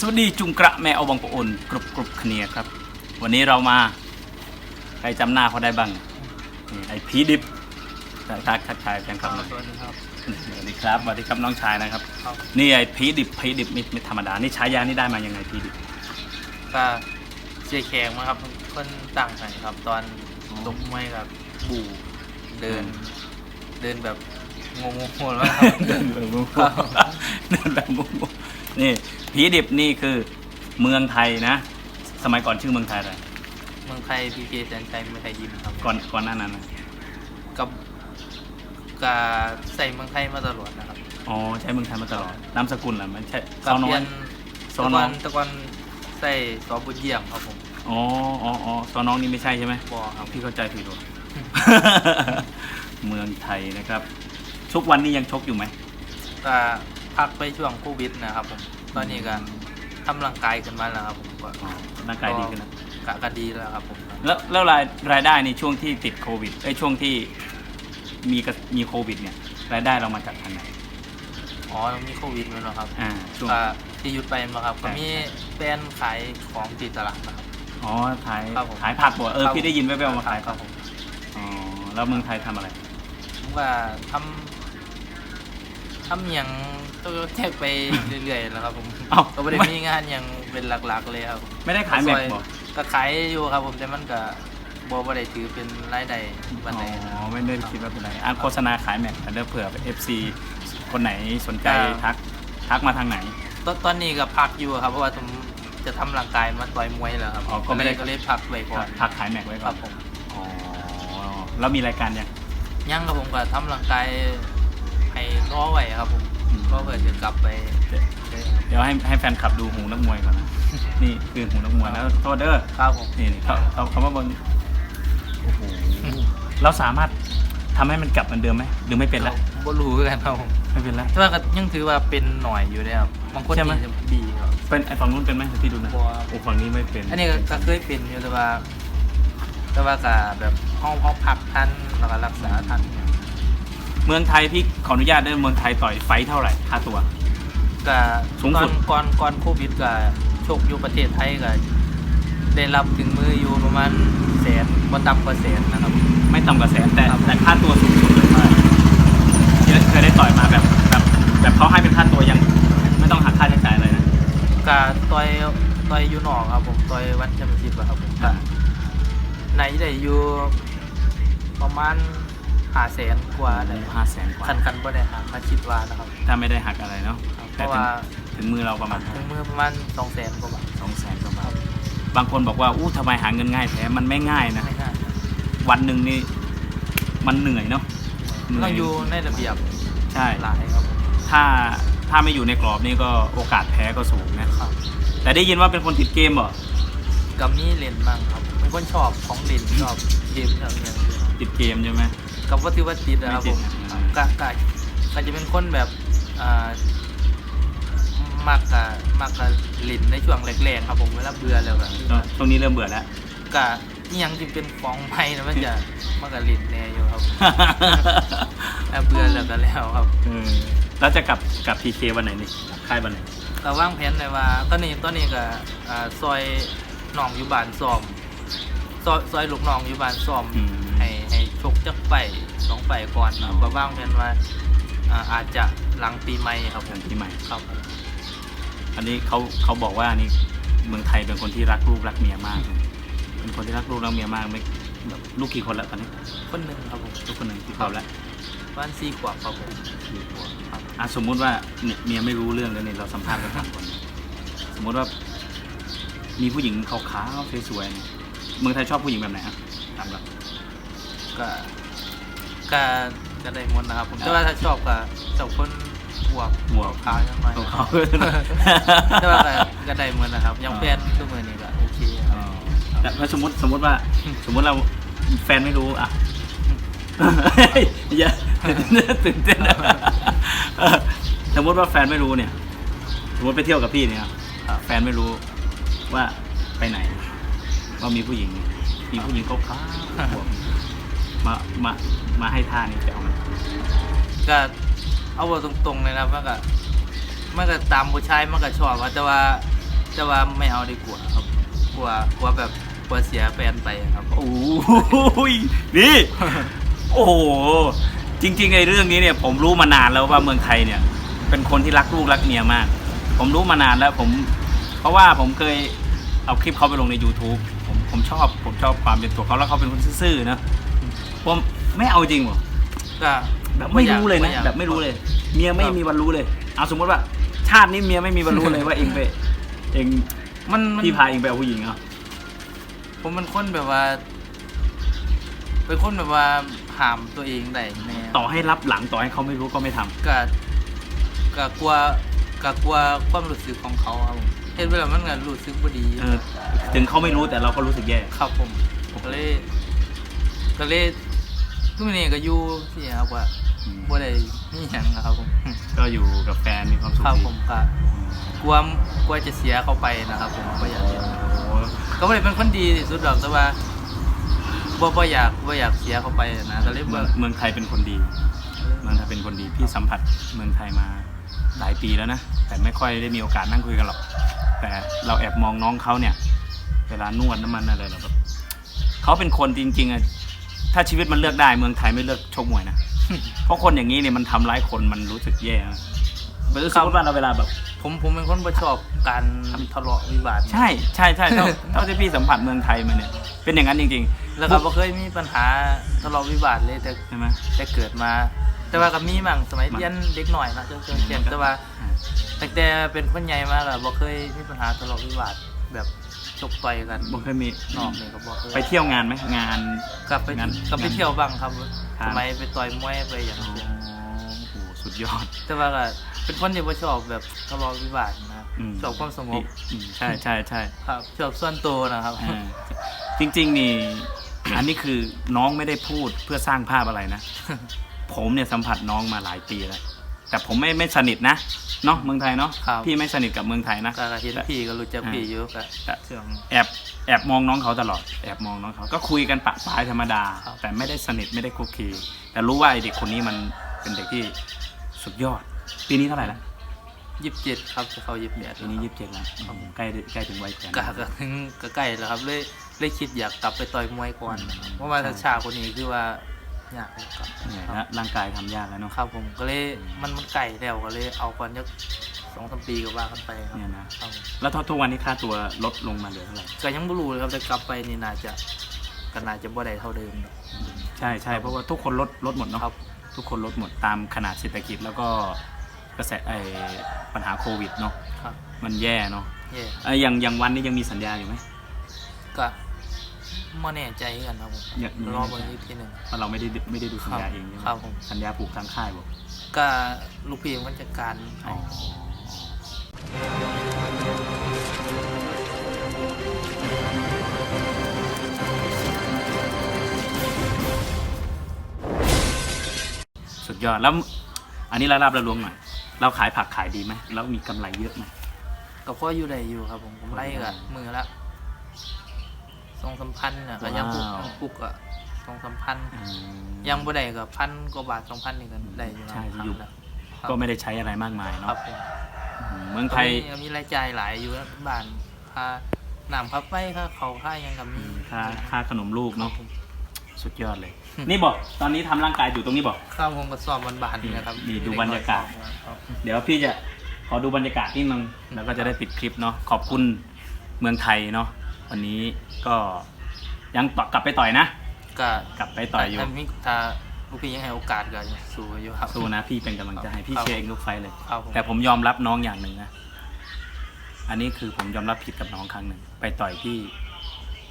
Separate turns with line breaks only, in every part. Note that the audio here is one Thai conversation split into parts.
สวัสดีจุงกระแม่เอาวังปะอนกรุบกรุบเคเนียครับ วันนี้เรามาใครจำหน้าเขาได้บ้างนี่ไอ้พีดิบทักทักทักทายแฟนคลับหน่อย
สวัสดีครับ
สวัสดีครับสวัสดีครับน้องชายนะครับ
ครับ
นี่ไอ้พีดิบพีดิบไม่ไม่ธรรมดานี่ฉายานี่ได้มายังไงพีดิบ
ก็เชียร์แขกมาครับเพิ่นตั้งให้ครับ ตอน
อ๋อ
ตกมวยกับปู่เดินเดินแบบงงๆแล้วครับ
เดินแบบมุก
ครับ
เดินแบบมุก นี่พีดิบนี่คือเมืองไทยนะ สมัยก่อนชื่อเมืองไทยอะไร
เมืองไทยพีเคแสนชัยเมืองไทยยิมครับ
ก่อนก่อนหน้านั้นนะ
กับกาใส่เมืองไทยมาตลอดนะครับ
อ๋อใช้เมืองไทยมาตลอดนามสกุลล่ะมันใช่ซ
กั
อน้อ
เรี
ย
น
ซ
ตะ
อ
ก
น้
อ
อง
นตะกอนใส่สอบุญเยี่ยมครับผม
อ๋ออ๋ออ๋อซอน้องนี่ไม่ใช่ใช่ไหม
บอครับ
พี่เข้าใจผิดว่ะเมืองไทยนะครับ ทุกวันนี้ยังชกอยู่ไหม
ก็ พักไปช่วงโควิดนะครับผมตอนนี้ก็ทำร่างกายขึ้นมาแล้วครับผมก็
อ๋อร่างกายดีขึ้นนะ
กะก็ดีแล้วครับผม
แล้วแล้วรายรายได้ในช่วงที่ติดโควิดไอ้ยช่วงที่มีกระมีโควิด เนี่ย รายได้เรามาจากทางไหน
อ๋อมีโควิดแล้วเนอะครับ
อ่าช่วง
ก็ที่หยุดไปมาครับ
ใช่
ก็มีแฟนขายของติดตลาดนะครับ
อ๋อขาย
ครับผม
ขายผักบ่เออ
ครับ
พี่ได้ยินแว่วๆมาขาย
ครับผม
อ๋อแล้วเมืองไทยทำอะไร
ผมก็ทำ ทำอย่างตัวแทกไปเรื่อยๆแล้วครับผม
เอ้า
ก็ไม่ได้
ไม่
มีงานอย่างเป็นหลักๆเลยครับ
ไม่ได้ขายแม็ก
ซอ
บ่
ก็ขายอยู่ครับผมแต่มันก็บ่บ่ได้ถือเป็นรายได้วันใดนะ
อ๋อไม่ได้คิดว่าเป็นไรอะโฆษณาขายแม็กแต่เดี๋ยวเผื่อเอฟซีคนไหนสนใจ
ครับ
ทักทักมาทางไหน
ตอนตอนนี้ก็พักอยู่ครับเพราะว่าผมจะทำร่างกายมาต่อยมวยแล้วครับ
อ๋อก็ไม่ได้
เลยก็เลยพักไว้ก่อน
ทักขายแม็กไว้
ค
ก่อ
รั
น
บผม
อ๋อแล้วมีรายการยัง
ยังครับผมก็ทำร่างกาย ให้รอไว้ครับผม
อืม
รอเพื่อจะกลับไปเลยครับ
เดี๋ยวให้ให้แฟนคลับดูหูนักมวยก่อนนะ นี่คือหูนักมวยแล้วโทษเด้อ
ครับผม
นี่นี่เขาเขาเขามาเบนโอ้โห เราสามารถทำให้มันกลับเหมือนเดิมไหมหรือไม่เป็นแล้ว
บ่รู้คือกันครับผม
ไม่เป็นแล้ว
แต่ว่าก็ยังถือว่าเป็นหน่อยอยู่เลยครับบางคน
ใช่ไหม
นี่จะดีครับ
เป็นไอ้ฝั่งนู้นเป็นไหมเดี๋ยวพี่ดูนะ
บ่
โอ้ฝั่งนี้ไม่เป็น
อันนี้ก็ก็เคยเป็นอยู่แต่ว่า แต่ว่าก็แบบห้องห้องพักทันแล้วก็รักษาทัน
เมืองไทยพี่ขออนุญาตเด้อเมืองไทยต่อยไฟท์เท่าไหร่ค่าตัว
ก็
สูง
ก่อ
สุ
น
ด
ก่อนก่อนโควิดก็โชคอยู่ประเทศไทยก็ได้รับถึงมืออยู่ประมาณแสนบ่ต่ำกว่าแสนนะครับ
ไม่ต่ำกว่าแสนแต่
ครับ
แต่ค่าตัวสูงสุดเลยเท่าไหร่ที่เคยได้ต่อยมาแบบแบบแบบเขาให้เป็นค่าตัวยังไม่ต้องหักค่าใช้จ่ายอะไรนะ
ก็ต่อยต่อยอยู่นอกครับผมต่อยวันแชมเปี้ยนชิพอะครับผมก็ในได้อยู่ประมาณ ห้าแสนกว่าได้
ห้าแสนกว่า
คันคันบ่ได้หามาคิดว่านะครับ
ถ้าไม่ได้หักอะไรเนาะ
ครับเพ
แต่
ราะ
ถึง
ว่า
ถึงมือเราประมาณ
ถึงมือประมาณสองแสนกว่าบาท
สองแสนกว่าบาทบางคนบอกว่าอู้ทำไมหาเงินง่ายแท้มันไม่ง่ายนะ
ไม่ง่าย
วันหนึ่งนี่มันเหนื่อยเนาะ
ต้องอยู่ในระเบียบ
ใช่
หลายครับผม
ถ้าถ้าไม่อยู่ในกรอบนี่ก็โอกาสแพ้ก็สูงนะครับแต่ได้ยินว่าเป็นคนติดเกมเหรอ
กับมีเล่นบ้างครับเป็นคนชอบของเล่นชอบเกมอย่างเงี้ย
ติดเกมใช่ไหม
กับว่าที่ว่าติดนะครับ
ไม่
ผ
ติด
ม
นะ
ครับก็ก็ก็จะเป็นคนแบบอ่ามักกะมักกะเล่นในช่วงแรกๆครับผมเวลาเบื่อแล้วก็
ตรงนี้เริ่มเบื่อแล้ว
ก็นี่ยังที่เป็นของใหม่นะมันจะมันก็เล่นแน่อยู่ครับถ้าเบื่อแล้วก็แล้วครับ
เออแล้วจะกลับกลับพีเควันไหนนี่ค่ายวันไหน
ก็วางแผนเลยว่าตอนนี้ตอนนี้ก็อ่าซอยน้องอยู่บ้านซ้อมซอยซอยลูกน้องอยู่บ้านซ้อม
อืม
ให้ให้ชกจักไปสองไปก่อนนะครับก็วางแผนว่าอ่าอาจจะหลังปีใหม่ครับผ
เดือ
ม
นปีใหม่
ครับผม
อันนี้เขาเขาบอกว่านี่เมืองไทยเป็นคนที่รักลูกรักเมียมาก เป็นคนที่รักลูกรักเมียมากไม่แบบลูกกี่คนแล้วตอนนี้
คนหนึ่งครับผม
ลูกคนหนึ่งกี่ขวบแล้ว
บ้านสี่ขวบครับผม
สี่ขวบครับอะสมมุติว่าเนี่ยเมียไม่รู้เรื่องแล้วเนี่ยเราสัมภาษณ์กันสามคนนะสมมุติว่า มีผู้หญิงขาวๆสวยๆเนี่ยเมืองไทยชอบผู้หญิงแบบไหนอะถามก่อน
ก็ก็ก็ได้หมดนะครับ ผม
ครับ
แต่ว่าถ้าชอบก็ชอบคนบวก
หัว
ขาวยังน้อย
ตัว
นะ
เขา
แต่ว่าก็ก็ได้หมดนะครับ ยังแฟนทุกมือนี่ก็โอเคค
อ๋
รั
อบแต่ว่าสมมติสมมติว่า สมมติเราแฟนไม่รู้อะอย่าตื่นเต้นนะเออสมมติว่าแฟนไม่รู้เนี่ย สมมติไปเที่ยวกับพี่เนี่ยครับแฟนไม่รู้ว่าไปไหน ว่ามีผู้หญิง มีผู้หญิงเขาขาวๆ มามามาให้ท่านี้จะเอาไหม
ก็เอาบอกตรงๆเลยนะมันก็มันก็ตามผู้ชายมันก็ชอบอะแต่ว่าแต่ว่าไม่เอาดีกว่าครับกลัวกลัวแบบกลัวเสียแฟนไปครับ
โอ้ยนี่ โอ้โหจริงๆไอ้เรื่องนี้เนี่ยผมรู้มานานแล้วว่าเมืองไทยเนี่ย เป็นคนที่รักลูกรักเมียมาก ผมรู้มานานแล้วผม เพราะว่าผมเคยเอาคลิปเขาไปลงใน YouTube ผมผมชอบผมชอบความเป็นตัวเขาแล้วเขาเป็นคนซื่อๆนะ ผมไม่เอาจริงหรอ
ก็
แบบไม่รู้เลยนะ
อยาก
แบบไม่รู้เลย เมียไม่
ครับ
มีวันรู้เลยเอาสมมติว่า ชาตินี้เมียไม่มีวันรู้เลยว่าเองไปเอง
มันมัน
พี่พาเองไปเอาผู้หญิงเหรอ
ผมเป็นคนแบบว่าเป็นคนแบบว่าหามตัวเองได้แน่
ต่อให้รับหลังต่อให้เขาไม่รู้ก็ไม่ทำ
ก็ก็กลัวก็กลัวความรู้สึกของเขาครับผมเห็นเวลามันก็รู้สึกบ่ดี
เออถึงเขาไม่รู้แต่เราก็รู้สึกแย่
ครับผมก็เลยก็เลย ทุกวันนี้ก็อยู่ที่ครับว่าบ่ได้มีหยังครับผม
ก็อยู่กับแฟนมีความสุข
ครับ
ดี
ผมก็กลัวกลัวจะเสียเขาไปนะครับ ผมก็อยากจะ
โอ้โห
ก็ไม่ได้เป็นคนดีที่สุดหรอกแต่ว่าบ่บ่อยากบ่อยากเสียเขาไปนะก็เลย
เมื
บ่
องเมืองไทยเป็นคนดี เมืองไทยเป็นคนดี พี่สัมผัสเมืองไทยมาหลายปีแล้วนะ แต่ไม่ค่อยได้มีโอกาสนั่งคุยกันหรอก แต่เราแอบมองน้องเขาเนี่ย เวลานวดน้ำมันอะไรเราแบบเขาเป็นคนจริงๆอะ ถ้าชีวิตมันเลือกได้เมืองไทยไม่เลือกชกมวยนะ เพราะคนอย่างนี้เนี่ยมันทำร้ายคนมันรู้สึกแย่นะสมมติว่าเราเวลาแบบ
ผมผมเป็นคนบ่ชอบการทะเลาะวิวาท
ใช่ใช่ใช่เท่าเท่าที่พี่สัมผัสเมืองไทยมาเนี่ยเป็นอย่างนั้นจริง
แล้วก็บ่เคยมีปัญหาทะเลาะวิวาทเลยแต่
ๆใช่ไหม
แต่เกิดมา แต่ว่าก็มีมั่งสมัยเรียนเด็กหน่อยนะจนจนเขียนแต่ว่าตั้งแต่เป็นคนใหญ่มาก็บ่เคยมีปัญหาทะเลาะวิวาทแบบ ชกต่อยกัน
บ่เคยมี
นอกนี่ก็บ่เคย
ไปเที่ยวงานไหมงาน
กลับไป
งั้น
กลับไป
งั้น
เที่ยวบ้างครับ
ครับ
สมัยไปต่อยมวยไปอย่าง
โอ้
เงี้ย
โหสุดยอด
แต่ว่าก็เป็นคนที่บ่ชอบแบบทะเลาะวิวาทนะครับ
ม
ชอบความสงบ
อืมใช่ใช่ใช่
ครับชอบส่วนตัวนะครับ
อ่าจริง ๆ นี่ อันนี้คือน้องไม่ได้พูดเพื่อสร้างภาพอะไรนะ ผมเนี่ยสัมผัสน้องมาหลายปีแล้ว แต่ผมไม่ไม่สนิทนะเนาะเมืองไทยเนาะ
ครับ
พี่ไม่สนิทกับเมืองไทยนะ
ก็เห็นพี่ก็รู้จักพี่อยู่ก็
แต่
ช่วง
แอบแอบมองน้องเขาตลอดแอบมองน้องเขาก็คุยกันปะปายธรรมดา
ครับ
แต่ไม่ได้สนิทไม่ได้คุกคีแต่รู้ว่าไอเด็กคนนี้มันเป็นเด็กที่สุดยอด ปีนี้เท่าไหร่ละ
ยี่สิบเจ็ดครับจะเข้ายี่สิบแปด
ปีนี้ยี่สิบเจ็ดแล้วอืมใกล้ใกล้ถึงวัยแขวน
ก็ก็ถึงก็ใกล้แล้วครับเลยเลยคิดอยากกลับไปต่อยมวยก่อนนะครับเพราะว่าถ้าชาคนนี้คือว่าอ ยากกลับ
เหนื่อย
ค
แล้
รั
ว
บ
ร่างกายทำยากแล้วเนาะ
ครับผมก็เลยมันมันไก่แล้วก็เลยเอาก่อนยักสองสามปีก็ว่ากันไปครับ
เนี่ยนะ
ครับผม
แล้วทุกวันนี้ค่าตัวลดลงมาเหลือเท่าไหร่
ก็ยังไม่รู้เลยครับแต่กลับไปนี่น่าจะก็น่าจะบ่ได้เท่าเดิม
ใช่ใช่เพราะว่าทุกคนลดลดหมดเนาะ
ครับ
ทุกคนลดหมดตามขนาดเศรษฐกิจแล้วก็กระแสไอปัญหาโควิดเนาะ
ครับ
มันแย่เนาะ
เย่
ไออย่างอย่างวันนี้ยังมีสัญญาอยู่ไหม
ก็ ไม่แน่ใจกันครับผม
ยังยัง
รอเบอร์อีกทีหนึ่ง
เพราะเราไม่ได้ไม่ได้ดูสัญญาเองใช่ไหม
ครับผม
สัญญาผูกทางค่ายบอก
ก็ลูกพี่มันจัดการ
อ๋อสุดยอดแล้ว อันนี้เรารับระรวมหน่อยเราขายผักขายดีไหมแล้วมีกำไรเยอะไหม
ก็พออยู่ได้อยู่ครับผมผมไล่กับมือละ สองสามพันเนี่ยก็ยังปลุกยังปลุกอะสองสามพัน
อืม
ยังบ่ได้กับพันกว่าบาทสองพันนี่กันได้อยู่นะ
ใช่
ครั้ง
อยู่
ละ
ก็ไม่ได้ใช้อะไรมากมาย
ครั
เนาะ
บผม
อืมเมืองไทย
ก็มีรายจ่ายหลายอยู่นะบ้านค่าน้ำค่าไฟค่าเขาค่ายังกับมี
ค่าค่าขนมลูก
เนาะ
เนาะสุดยอดเลยนี่บอกตอนนี้ทำร่างกายอยู่ตรงนี้บอก
ข้าวผมก็สอบวันบานนี่นะครับ
นี่ดูบรรยากาศ
ครับ
เดี๋ยวพี่จะขอดูบรรยากาศนิดนึงแล้วก็จะได้ปิดคลิปเนาะขอบคุณเมืองไทยเนาะ วันนี้ก็ยังต่อกลับไปต่อยนะ
ก็
กลับไปต่อยอยู่
ถ้ามีถ้าลูกพี่ยังให้โอกาสก็ยังสู้อยู่ครับ
สู้นะพี่เป็นกำลังใจให้พี่
ครับ
เชียร์เองทุกไฟท์เลย
ครับผม
แต่ผมยอมรับน้องอย่างหนึ่งนะ อันนี้คือผมยอมรับผิดกับน้องครั้งหนึ่งไปต่อยที่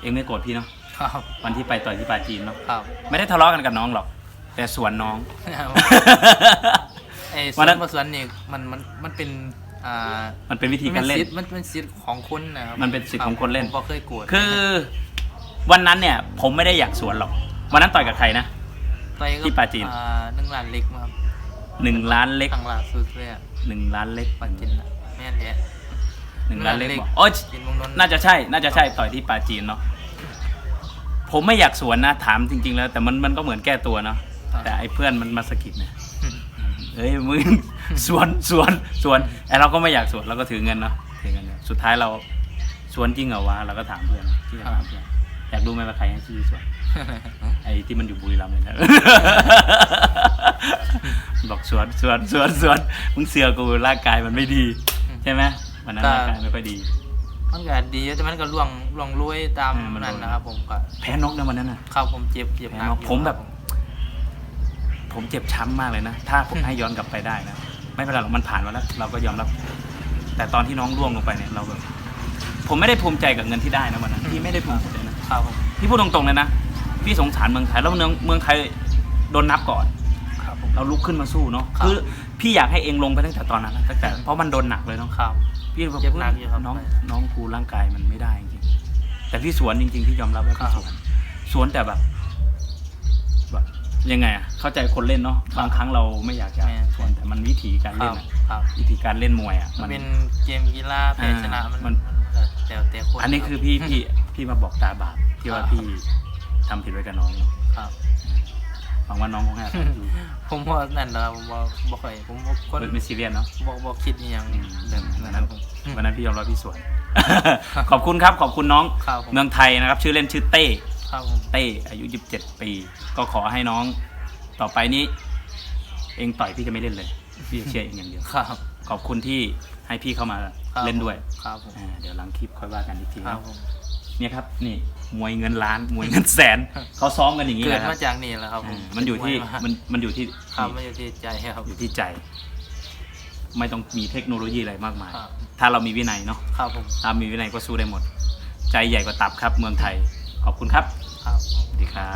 เองไม่โกรธพี่เนาะ
ครับ
วันที่ไปต่อยที่ปาจีนเนาะ
ครับ
ไม่ได้ทะเลาะกันกับน้องหรอก แต่สวนน้อง
ไอ้ส
วั
วนน
นั้น
มาสวนนี่มันมันมันเป็น อ่า
มันเป็นวิธีการเล่น
มัสิทธิ์มันเป็นสิทธิ์ของคนนะครับ
มันเป็นสิทธิ์ของคนเล่น
ผมบ่เคยโกรธ
คือวันนั้นเนี่ย ผมไม่ได้อยากสวนหรอก วันนั้นต่อยกับใครนะ
ต่อยกับ
ที่ปราจีน
อ่าหนึ่งล้านเล็กมาครับ
หนึ่งล้านเล็ก
ทางล่าสุดเลยอะ
หนึ่งล้านเล็ก
ปราจีนอะแม่นแท้
หนึ่งล้านเล็ก
หนึ่งล้านเล็ก
บอกโอ้ย
กินเมืองนนท์
น่าจะใช่ น่าจะใช่ต่อยที่ปาจีนเนาะ ผมไม่อยากสวนนะถามจริง ๆ แล้ว แต่มันมันก็เหมือนแก้ตัวเนาะ แต่ไอ้เพื่อนมันมาสะกิดเนี่ย เฮ้ยมึง สวนสวนสวนไอเราก็ไม่อยากสวนเราก็ถือเงินเนาะเถียงกันเนี่ยสุดท้ายเราสวนจริงเหรอวะเราก็ถามเพื่อนที่จะถามเพื่อนอยากรู้ไหมว่าใครให้ชื่อสวนไอ้ที่มันอยู่บุรีรัมย์เลยนะ บอกสวนสวนสวนสวนมึงเสือกูร่างกายมันไม่ดี ใช่ไหมวันนั้น
ก็
ร่างกายไม่ค่อยดี
มันก็ดีแต่มันก็ล่วงล่วงรวยตาม
เออมัน
นั้น
ล่วง
นะครับผมก็
แพ้นกนะวันนั้นน่ะ
เข้าผมเจ็บเจ็บหนัก
แพ้นก
อยู่
ผมแบบ
ครับ
ผมเจ็บช้ำมากเลยนะ ถ้าผมให้ย้อนกลับไปได้นะ ไม่เป็นไรหรอกมันผ่านมาแล้ว เราก็ยอมรับ แต่ตอนที่น้องร่วงลงไปเนี่ยเราแบบผมไม่ได้ภูมิใจกับเงินที่ได้นะวันนั้นพี่ไม่ได้ภูมิใจเลยนะครับ
ผม
พี่พูดตรงๆเลยนะพี่สงสารเมืองไทยแล้วเมืองเมืองไทยโดนนับก่อน
ครับผม
เราลุกขึ้นมาสู้เนาะ
ครับ
คือพี่อยากให้เองลงไปตั้งแต่ตอนนั้นแล้วตั้งแต่เพราะมันโดนหนักเลยเนาะ
ครับ
พี่แบบ
เจ็บหนักอยู่ครับ
น้องน้องกูร่างกายมันไม่ได้จริงๆแต่พี่สวนจริงๆพี่ยอมรับว่า
ครั
พี่
บ
สวนสวนแต่แบบแบบ ยังไงอะเข้าใจคนเล่นเนาะบางครั้งเราไม่อยากจะ
แม่น
สวนแต่มันวิธีการ
ค
เล่
รั
น
บ
อะ
ครับ
วิธีการเล่นมวยอะ
มั
มันน
เป็นเกมกีฬาแพ้
อ่า
ชนะมัน
มัน
มันก็แต่แต่คน
อันนี้คือพี่พี่พี่มาบอกตาบาปที่ว่า
ครับ
พี่ทำผิดไว้กับน้องเนอะ
ครับ
หวังว่าน้องคงให้อภัยพี่
ผมว่านั่นนะครับผมว่าบ่ค่อยผมบ่คน
ไม่ซีเรียสเนาะ
บ่บ่คิดอหย่าง
อืม
แบบ
วั
นั้นน
นั้น
ครับผม
วันนั้นพี่ยอมรับพี่สวน ขอบคุณครับ ขอบคุณน้อง
ครับผม
เมืองไทยนะครับ ชื่อเล่นชื่อเต้
ครับผม
เต้อายุ 27 ปี ก็ขอให้น้องต่อไปนี้ เองต่อยพี่จะไม่เล่นเลย พี่จะเชียร์เองอย่างเดียว
ครับ
ขอบคุณที่ให้พี่เข้ามา
ครับ
เล่นด้วย
ครับผม
อ่าเดี๋ยวหลังคลิปค่อยว่ากันอีกที
ครับ
นะ
ผม
เนี่ยครับนี่มวยเงินล้านมวยเงินแสนเขาซ้อมกันอย่างนี้
เกิ
แห
ด
ละครับ
มาจากนี่แหละครับผม
อ่ามันอยู่ที่
เป็
มันมันอยู่ที่
ครับมันอยู่ที่ใจครับ
อยู่ที่ใจ ไม่ต้องมีเทคโนโลยีอะไรมากมาย
ครับ
ถ้าเรามีวินัยเนาะ
ครับผม
ถ้ามีวินัยก็สู้ได้หมด ใจใหญ่กว่าตับครับเมืองไทย ขอบคุณครับ
ครับ
สวัสดีครับ